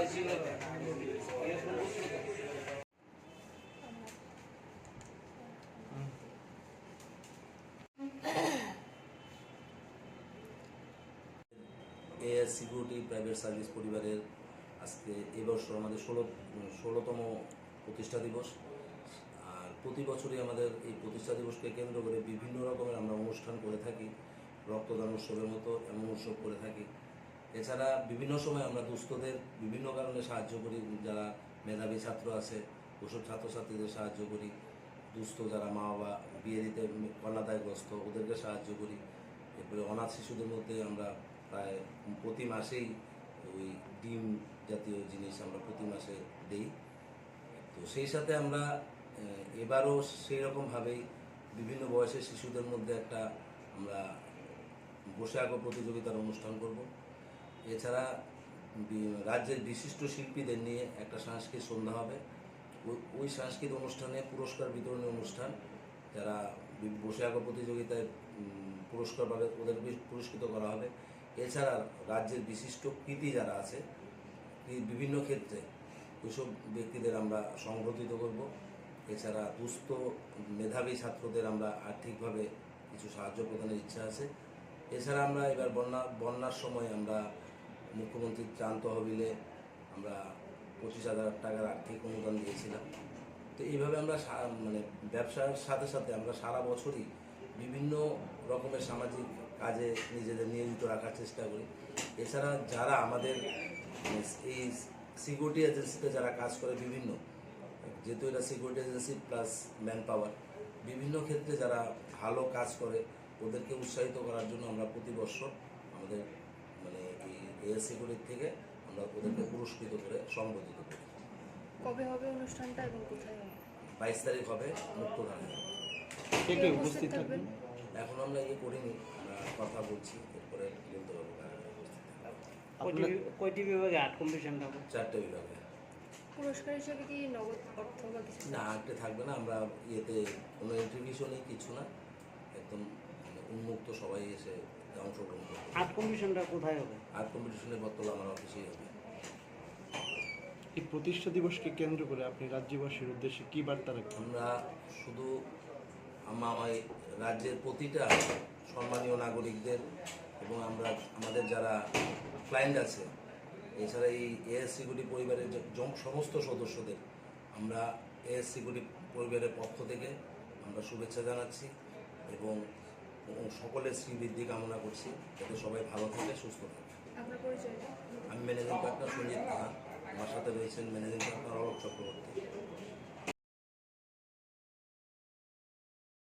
As security, private service পরিবারের আজকে এবছর আমাদের ষোলো, ষোলোতম প্রতিষ্ঠা দিবস। আর প্রতি বছরই আমাদের এই প্রতিষ্ঠা দিবসকে কেন্দ্র করে বিভিন্ন রকমের আমরা অনুষ্ঠান করে থাকি, রক্তদান উৎসবের মতো এমন উৎসব করে থাকি। এছাড়া বিভিন্ন সময় আমরা দুস্থদের বিভিন্ন কারণে সাহায্য করি, যারা মেধাবী ছাত্র আছে, ওসব ছাত্রছাত্রীদের সাহায্য করি, দুস্থ যারা মা বাবা বিয়ে দিতে কন্যাদায়গ্রস্ত, ওদেরকে সাহায্য করি। এরপরে অনাথ শিশুদের মধ্যে আমরা প্রায় প্রতি মাসেই ওই ডিম জাতীয় জিনিস আমরা প্রতি মাসে দিই। তো সেই সাথে আমরা এবারও সেই রকমভাবেই বিভিন্ন বয়সের শিশুদের মধ্যে একটা আমরা বসে আঁকো প্রতিযোগিতার অনুষ্ঠান করব। এছাড়া রাজ্যের বিশিষ্ট শিল্পীদের নিয়ে একটা সাংস্কৃতিক সন্ধ্যা হবে। ওই- সাংস্কৃতিক অনুষ্ঠানে পুরস্কার বিতরণী অনুষ্ঠান, যারা বসে আঁকো প্রতিযোগিতায় পুরস্কার পাবে, ওদের পুরস্কৃত করা হবে। এছাড়া রাজ্যের বিশিষ্ট কৃতি যারা আছে বিভিন্ন ক্ষেত্রে ওইসব ব্যক্তিদের আমরা সংগঠিত করব। এছাড়া দুস্থ মেধাবী ছাত্রদের আমরা আর্থিকভাবে কিছু সাহায্য প্রদানের ইচ্ছা আছে। এছাড়া আমরা এবার বন্যা, বন্যার সময় আমরা মুখ্যমন্ত্রীর ত্রাণ তহবিলে আমরা পঁচিশ হাজার টাকার আর্থিক অনুদান দিয়েছিলাম। তো এইভাবে আমরা মানে ব্যবসার সাথে সাথে আমরা সারা বছরই বিভিন্ন রকমের সামাজিক কাজে নিজেদের নিয়োজিত রাখার চেষ্টা করি। এছাড়া যারা আমাদের মানে এই সিকিউরিটি এজেন্সিতে যারা কাজ করে বিভিন্ন, যেহেতু এটা security agency plus manpower বিভিন্ন ক্ষেত্রে যারা ভালো কাজ করে, ওদেরকে উৎসাহিত করার জন্য আমরা প্রতি বছর আমাদের এই এএস সিকিউরিটি থেকে আমরা ওদেরকে পুরস্কৃত করে সংগঠিত করি। কবে হবে অনুষ্ঠানটা এবং কোথায় হবে? বাইশ তারিখ হবে কে কে উপস্থিত থাকবেন? এখন আমরা ইয়ে করিনি আমরা কথা বলছি এরপরে বলতে পারব কয়টি বিভাগে? আর্ট চারটে বিভাগে। পুরস্কার হিসেবে কি নগদ অর্থ বা কিছু না আটটে থাকবে না আমরা ইয়েতে কোনো কিছু না। একদম মানে উন্মুক্ত সবাই এসে অংশগ্রহণ করবে আর্ট কম্পিটিশনটা কোথায় হবে? আর কম্পিটিশনের বর্তমান আমার অফিসেই হবে। এই প্রতিষ্ঠা দিবসকে কেন্দ্র করে আপনি রাজ্যবাসীর উদ্দেশ্যে কি বার্তা রাখবেন? আমরা শুধু আমা- আমার রাজ্যের প্রতিটা সম্মানীয় নাগরিকদের এবং আমরা আমাদের যারা ক্লায়েন্ট আছে এছাড়া এই এএস সিকিউরিটি পরিবারের সমস্ত সদস্যদের আমরা এএস সিকিউরিটি পরিবারের পক্ষ থেকে আমরা শুভেচ্ছা জানাচ্ছি এবং সকলের শ্রীবৃদ্ধি কামনা করছি। যাতে সবাই ভালো থাকে সুস্থ থাকে। আমি ম্যানেজিং পার্টনার সঞ্জিত খান আমার সাথে রয়েছেন ম্যানেজিং পার্টনার অলোক চক্রবর্তী।